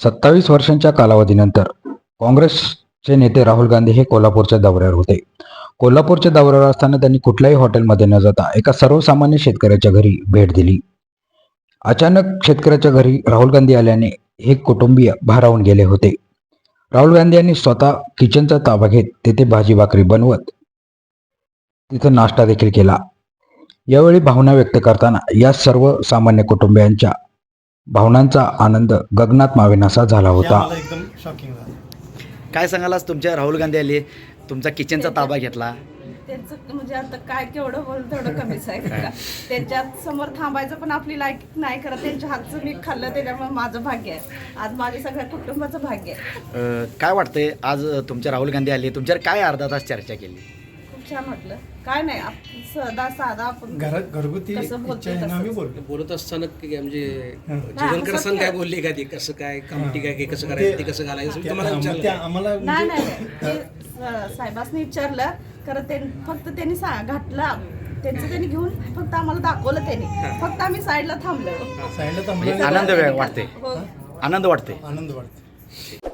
सत्तावीस वर्षांच्या कालावधीनंतर काँग्रेसचे नेते राहुल गांधी हे कोल्हापूरच्या दौऱ्यावर होते. कोल्हापूरच्या दौऱ्यावर असताना त्यांनी कुठल्याही हॉटेलमध्ये न जाता एका सर्वसामान्य शेतकऱ्याच्या घरी भेट दिली. अचानक शेतकऱ्याच्या घरी राहुल गांधी आल्याने हे कुटुंबीय भारावून गेले होते. राहुल गांधी यांनी स्वतः किचनचा ताबा घेत तेथे भाजी भाकरी बनवत तिथं नाश्ता देखील केला. यावेळी भावना व्यक्त करताना या सर्व सामान्य कुटुंबियांच्या भावनांचा आनंद गगनात मावेनासा झाला होता. एकदम शॉकिंग काय सांगाल आज तुमच्या राहुल गांधी आले तुमचा किचनचा ताबा घेतला. त्यांचं म्हणजे आता काय केवढं बोल तेवढं कमीच आहे. का त्यांच्यात समोर थांबायचं पण आपली लायक नाही करत. त्यांच्या हातचं मी खाल्लं त्याच्यामुळे माझं भाग्य आहे. आज माझ्या सगळ्या कुटुंबाचं भाग्य आहे. अं, काय वाटतंय? आज तुमच्या राहुल गांधी आले तुमच्यावर काय अर्धा तास चर्चा केली? खूप छान वाटलं. काय नाही आप- सदा साधा आपण घरात घरगुती कसं बोलतो इच्छा आहे ना आम्ही तसंच. बोलतो. बोलत असताना की म्हणजे हं. जेवण करताना काय? बोलले का ते कसं काय कमिटी काय कसं करायचं ते कसं घालायचं? ते- तुम्हाला आम्हा- विचारलं. ते का? आम्हाला नाही म्हणजे- नाही नाही. ते स- साहेबासनी विचारलं. खरं ते फक्त त्यांनी सा- घातलं. त्यांचं त्यांनी घेऊन फक्त आम्हाला दाखवलं त्यांनी. फक्त आम्ही साईडला थांबलो. साईडला म्हणजे थांबलं आनंद वाटते. हो. आनंद वाटते. आनंद वाटतो.